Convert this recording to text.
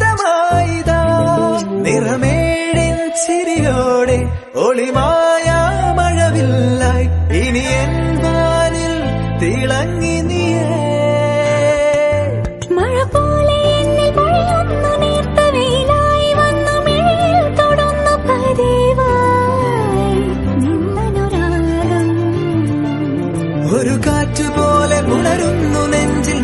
ജീവിതമായിതാ നിറമേഴിൻ ചിരിയോടെ ഒളിമായ മഴവില്ലായി ഇനി എൻ വാനിൽ തിളങ്ങി നീയേ. ഒരു കാറ്റുപോലെ ഉണരുന്നു നെഞ്ചിൽ